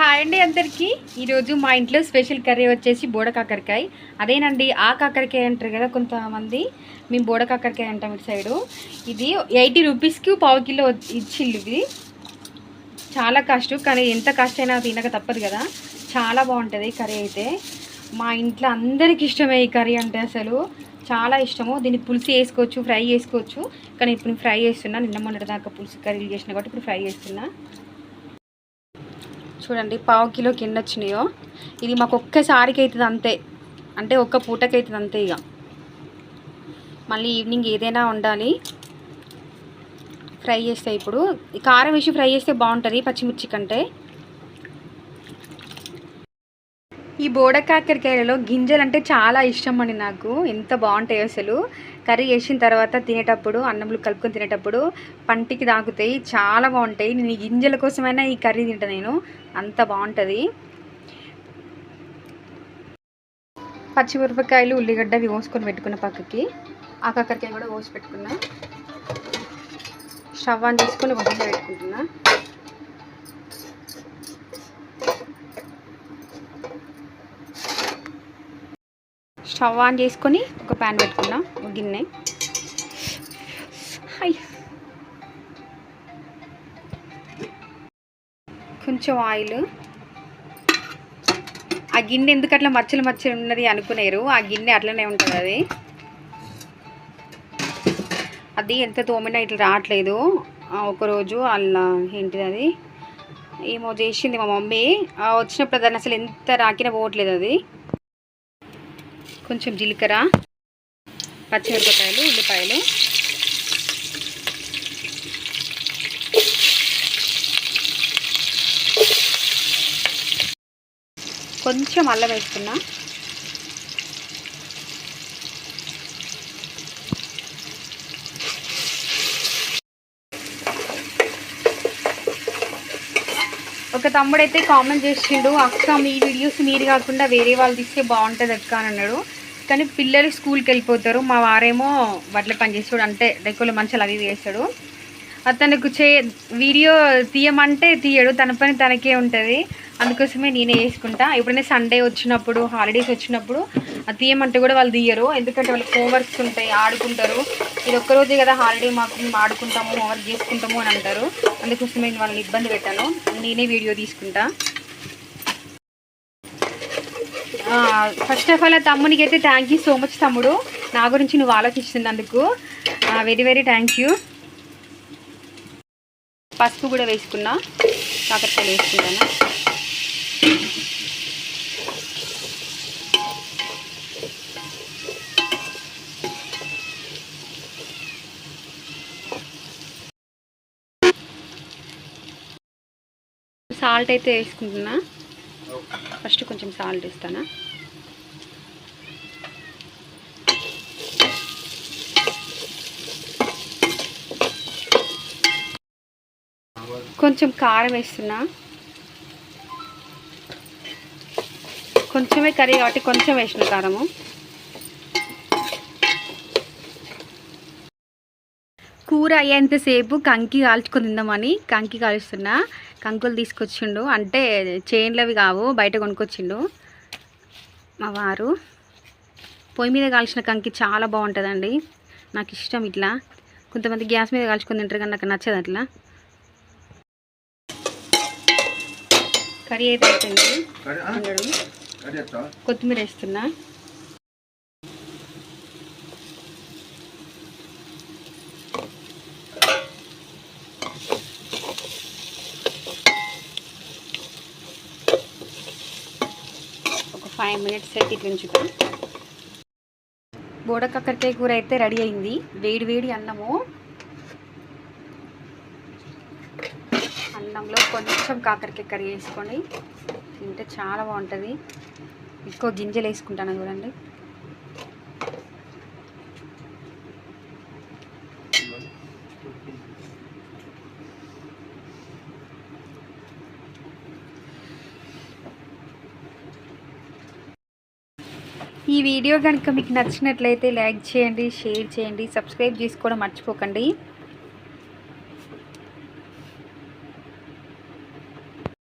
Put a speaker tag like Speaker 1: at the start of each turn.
Speaker 1: Hi అండి అందరికీ. ఈరోజు మా ఇంట్లో స్పెషల్ కర్రీ వచ్చేసి బోడ కాకరకాయ. అదేనండి ఆ కాకరకాయ అంటారు కదా కొంతమంది. మేము బోడ కాకరకాయ అంటాం ఇటు సైడు. ఇది ఎయిటీ రూపీస్కి పావు కిలో ఇచ్చిల్లు ఇది. చాలా కాస్ట్ కానీ ఎంత కాస్ట్ అయినా తినక తప్పదు కదా. చాలా బాగుంటుంది కర్రీ అయితే. మా ఇంట్లో అందరికి ఇష్టమే ఈ కర్రీ అంటే అసలు. చాలా ఇష్టము. దీన్ని పులుసు వేసుకోవచ్చు ఫ్రై చేసుకోవచ్చు కానీ ఇప్పుడు నేను ఫ్రై చేస్తున్నా. నిన్న మొన్నటి దాకా పులుసు కర్రీలు చేసిన కాబట్టి ఇప్పుడు ఫ్రై చేస్తున్నా. చూడండి పావు కిలో కింద వచ్చినాయో ఇది మాకు ఒక్కసారికి అవుతుంది అంతే. అంటే ఒక్క పూటకి అవుతుంది అంతే ఇక మళ్ళీ ఈవినింగ్ ఏదైనా ఉండాలి ఫ్రై చేస్తే ఇప్పుడు కారం వేసి ఫ్రై చేస్తే బాగుంటుంది పచ్చిమిర్చి కంటే. ఈ బోడ కాకరకాయలలో గింజలు అంటే చాలా ఇష్టం అండి నాకు. ఎంత బాగుంటాయి అసలు. కర్రీ వేసిన తర్వాత తినేటప్పుడు అన్నంలో కలుపుకొని తినేటప్పుడు పంటికి తాకుతాయి చాలా బాగుంటాయి. నేను గింజల కోసమైనా ఈ కర్రీ తింటా నేను. అంత బాగుంటుంది. పచ్చిమిరపకాయలు ఉల్లిగడ్డ అవి కోసుకొని పెట్టుకున్న పక్కకి. ఆ కాకరకాయ కూడా కోసి పెట్టుకున్నా. స్టవ్ ఆన్ చేసుకొని ఒక పెట్టుకుంటున్నా. స్టవ్ ఆన్ చేసుకొని ఒక ప్యాన్ పెట్టుకున్నా ఒక గిన్నె. హై కొంచెం ఆయిల్. ఆ గిన్నె ఎందుకు అట్లా మచ్చలు మచ్చలు ఉన్నది అనుకునేరు? ఆ గిన్నె అట్లనే ఉంటుంది అది. అది ఎంత తోమినా ఇట్లా రావట్లేదు. ఒకరోజు అలా ఏంటిది అది? ఏమో చేసింది మా మమ్మీ. వచ్చినప్పుడు దాన్ని అసలు ఎంత రాకినా పోవట్లేదు అది. కొంచెం జీలకర్ర పచ్చిమిరపకాయలు ఉల్లిపాయలు. కొంచెం అల్లం వేసుకున్నా ఒక తమ్ముడైతే కామెంట్ చేసిండు అక్క మీ వీడియోస్ మీరు కాకుండా వేరే వాళ్ళు తీస్తే బాగుంటుంది అక్క అని అన్నాడు. కానీ పిల్లలు స్కూల్కి వెళ్ళిపోతారు. మా వారేమో వడ్ల పని చేస్తాడు అంటే డెక్కుల మంచాలు అవి వేస్తాడు అతనికి చే వీడియో తీయమంటే తీయడు. తన పని తనకే ఉంటుంది. అందుకోసమే నేనే చేసుకుంటా. ఎప్పుడైనా సండే వచ్చినప్పుడు హాలిడేస్ వచ్చినప్పుడు అది తీయమంటే కూడా వాళ్ళు తీయరు. ఎందుకంటే వాళ్ళకి హోంవర్క్స్ ఉంటాయి. ఆడుకుంటారు. ఇది ఒక్కరోజే కదా హాలిడే మాకు. మేము ఆడుకుంటాము హోంవర్క్ చేసుకుంటాము అని అంటారు. అందుకోసమే నేను వాళ్ళని ఇబ్బంది పెట్టాను. నేనే వీడియో తీసుకుంటా. ఫస్ట్ ఆఫ్ ఆల్ ఆ తమ్మునికి అయితే థ్యాంక్ యూ సో మచ్ తమ్ముడు. నా గురించి నువ్వు ఆలోచిస్తున్నందుకు వెరీ వెరీ థ్యాంక్ యూ పసుపు కూడా వేసుకున్నా కాకరకాయలు వేసుకుంటాను. సాల్ట్ అయితే వేసుకుంటున్నా. ఫస్ట్ కొంచెం సాల్ట్ ఇస్తానా కొంచెం కారం వేస్తున్నా. కొంచెమే కర్రీ కాబట్టి కొంచెం వేసిన కారము. కూర అయ్యేంతసేపు కంకి కాల్చుకొని తిందామని కంకి కాలుస్తున్నా. కంకులు తీసుకొచ్చిండు. అంటే చేన్లవి కావు బయట కొనుక్కొచ్చిండు మా వారు. పొయ్యి మీద కాల్చిన కంకి చాలా బాగుంటుందండి. నాకు ఇష్టం ఇట్లా. కొంతమంది గ్యాస్ మీద కాల్చుకొని తింటారు కానీ నాకు నచ్చదు అట్లా. కర్రీ అయితే అయిపోయింది. కొత్తిమీర వేస్తున్నా ఫైవ్ మినిట్స్ అయితే ఇట్లా ఉంచుతాం బోడ కాకరకాయ కూర అయితే రెడీ అయింది. వేడి వేడి అన్నము. అన్నంలో కొంచెం కాకరకాయ కర్రీ వేసుకొని తింటే చాలా బాగుంటుంది. ఎక్కువ గింజలు వేసుకుంటాను చూడండి. ఈ వీడియో కనుక మీకు నచ్చినట్లయితే లైక్ చేయండి షేర్ చేయండి సబ్స్క్రైబ్ చేసుకోవడం మర్చిపోకండి.